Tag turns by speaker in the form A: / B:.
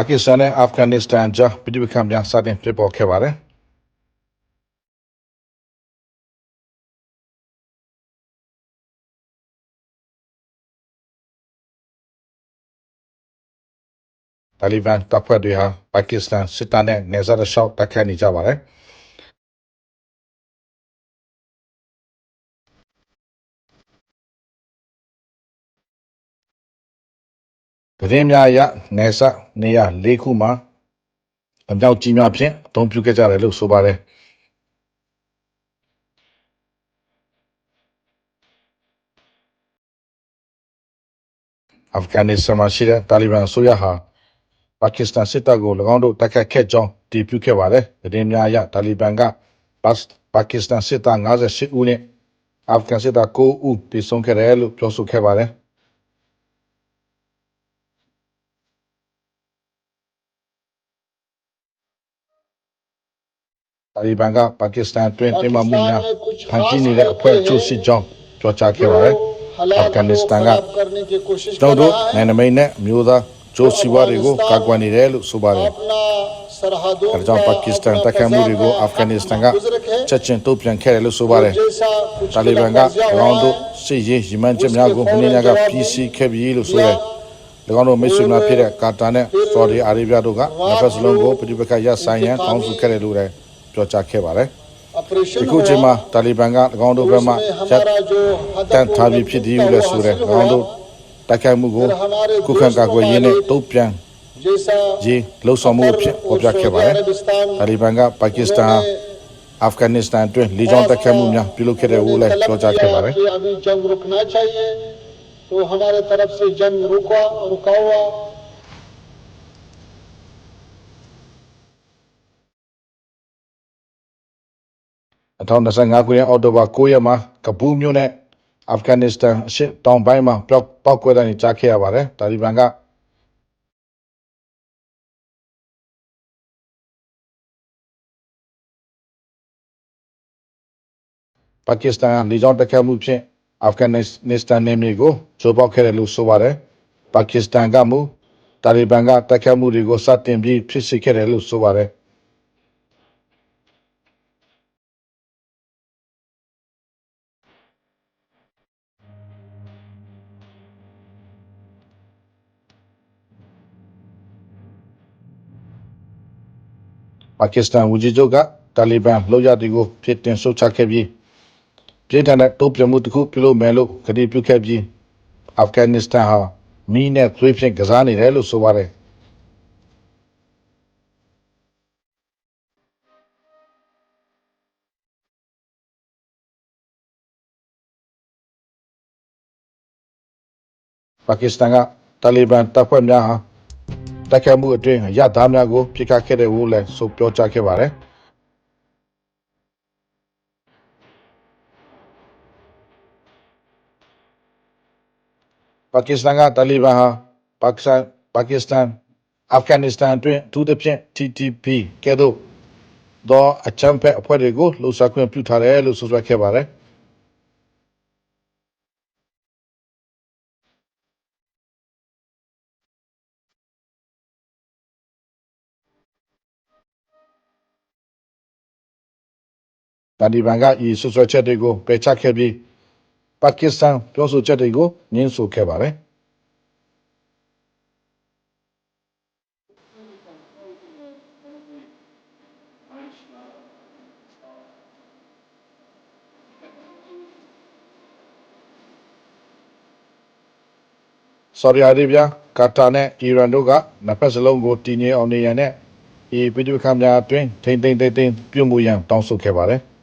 A: ပါကစ္စတန်နဲ့အာဖဂန်နစ္စတန်ကြားပြည်ပခန့်များစတင်ဖြစ်ပေါ်ခဲ့ပါတယ်တာလီဘန်တပ်ဖွဲ့တွေဟာပါကစ္စတန်စစ်တပ်နဲ့နေဆက်ရှောက်တိုက်ခိုက်နေကြပါတယ် သတင်းများအရနေဆက်နေရ၄ခုမှာအမြောက်ကြီးများဖြင့်အသုံးပြုခဲ့ကြတယ်လို့ဆိုပါတယ်အာဖဂန်နစ္စတန်မှာရှိတဲ့တာလီဘန်အစိုးရဟာပါကစ္စတန်စစ်တပ်ကို၎င်းတို့တိုက်ခတ်ခဲ့ကြောင်းတည်ပြုခဲ့ပါတယ်။သတင်းများအရတာလီဘန်ကပါစပါကစ္စတန်စစ်သား58ဦးနဲ့အာဖဂန်စစ်သား9ဦးတည်ဆုံခဲ့တယ်လို့ပြောဆိုခဲ့ပါတယ်။ တာလီဘန်ကပါကစ္စတန်အတွင်းတင်မမှုများဖန်တီးနေတဲ့အဖွဲ့အစည်းစစ်ကြောင်းကြော်ကြားခဲ့ပါတယ်အာဖဂန်နစ္စတန်ကကျွန်တော်တို့နိုင်ငံမိတ်နဲ့အမျိုးသားဂျိုးစီဝါတွေကိုကာကွယ်နေတယ်လို့ဆိုပါတယ်။အဲကြောင့်ပါကစ္စတန်တပ်ခတ်မှုတွေကိုအာဖဂန်နစ္စတန်ကချက်ချင်းတုံ့ပြန်ခဲ့တယ်လို့ဆိုပါတယ်။တာလီဘန်ကရောင်းတို့စစ်ရေးရည်မှန်းချက်များကိုမင်းညာက PC ခဲ့ပြီးလို့ဆိုတယ်။၎င်းတို့မိတ်ဆွေများဖြစ်တဲ့ကာတာနဲ့ဆော်ဒီအာရေဗျတို့ကနဖက်စလုံးကိုပြည်ပခတ်ရဆိုင်ရန်တောင်းဆိုခဲ့တယ်လို့လည်း ပြောကြားခဲ့ပါတယ်။အခုချိန်မှာတာလီဘန်က၎င်းတို့ဘက်မှရပ်တန့်ထားပြီးဖြစ်သည်ဟုလည်းဆိုတယ်။၎င်းတို့တိုက်ခိုက်မှုကိုခုခံကာကွယ်ရေးနဲ့တုံ့ပြန်ရေးလှုပ်ဆောင်မှုဖြစ်ပေါ်ပြခဲ့ပါတယ်။တာလီဘန်ကပါကစ္စတန်အာဖဂန်နစ္စတန်တွင်လေကြောင်းတိုက်ခိုက်မှုများပြုလုပ်ခဲ့တယ်ဟုလည်းပြောကြားခဲ့ပါတယ်။ 2025ခုနှစ်အောက်တိုဘာ9ရက်မှာကပူးမြို့နဲ့အာဖဂန်နစ္စတန်အရှေ့တောင်ပိုင်းမှာပျောက်ပောက်ကွဲတဲ့နေကြားခဲ့ရပါတယ်တာလီဘန်ကပါကစ္စတန်လေကြောင်းတိုက်ခိုက်မှုဖြင့်အာဖဂန်နစ္စတန်နယ်မြေကိုချိုးပေါက်ခဲ့တယ်လို့ဆိုပါတယ်ပါကစ္စတန်ကမူတာလီဘန်ကတိုက်ခိုက်မှုတွေကိုစတင်ပြီးဖြစ်စေခဲ့တယ်လို့ဆိုပါတယ် ပါကစ္စတန်ဝန်ကြီးချုပ်ကတာလီဘန်လှုပ်ရသည်ကိုဖြစ်တင်ဆုတ်ချခဲ့ပြီးပြည်ထန်တဲ့တုံ့ပြန်မှုတစ်ခုပြုလုပ်မယ်လို့ကတိပြုခဲ့ပြီးအာဖဂန်နစ္စတန်ဟာမီးနဲ့သွေးဖြင့်ကစားနေတယ်လို့ဆိုပါတယ်ပါကစ္စတန်ကတာလီဘန်တပ်ဖွဲ့များဟာ တိုက်ခိုက်မှုအတွင်းရသားများကိုပြစ်ခတ်ခဲ့တယ်လို့လည်းဆိုပြောကြားခဲ့ပါတယ်ပါကစ္စတန်ကတာလီဘန်ဟာပါကစ္စတန်ပါကစ္စတန်အာဖဂန်နစ္စတန်အတွင်းအထူးသဖြင့် TTP ကဲ့သို့သောအချမ်းဖက်အဖွဲ့တွေကိုလှုပ်ရှားခွင့်ပြုထားတယ်လို့ဆိုဆွဲခဲ့ပါတယ် တာလီဘန်ကဤဆွဆွဲချက်တွေကိုပယ်ချခဲ့ပြီးပါကစ္စတန်ပြောဆိုချက်တွေကိုညှင်းဆိုခဲ့ပါတယ်ဆော်ဒီအာရေဗျကာတာနဲ့အီရန်တို့ကနှစ်ဖက်စလုံးကိုတည်ငြိမ်အောင်နေရန်နဲ့ဒီပြည်သူ့ခမ်းများအတွင်းထိမ့်သိမ့်သိမ့်သိမ့်ပြုမှုရန်တောင်းဆိုခဲ့ပါတယ်။